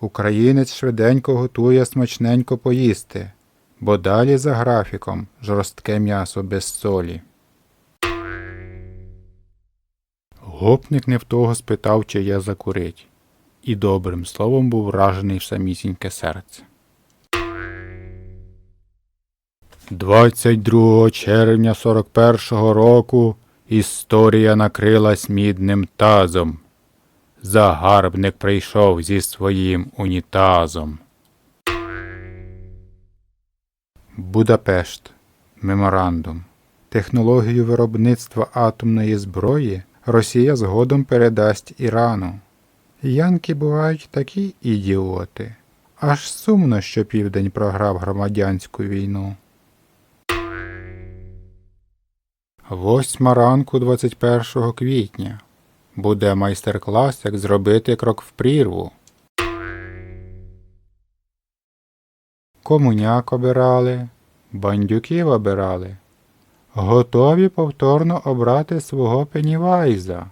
Українець швиденько готує смачненько поїсти, бо далі за графіком жорстке м'ясо без солі. Гопник не в того спитав, чи я закурить, і добрим словом був вражений в самісіньке серце. 22 червня 41-го року історія накрилась мідним тазом. Загарбник прийшов зі своїм унітазом. Будапешт. Меморандум. Технологію виробництва атомної зброї Росія згодом передасть Ірану. Янки бувають такі ідіоти. Аж сумно, що південь програв громадянську війну. Восьма ранку 21 квітня. Буде майстер-клас, як зробити крок в прірву. Комуняк обирали, бандюків обирали. Готові повторно обрати свого Пеннівайза.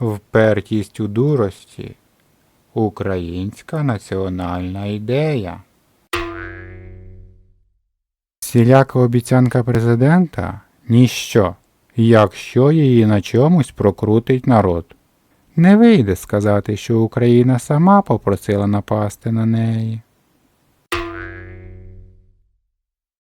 Впертість у дурості. Українська національна ідея. Всіляка обіцянка президента ніщо, якщо її на чомусь прокрутить народ. Не вийде сказати, що Україна сама попросила напасти на неї.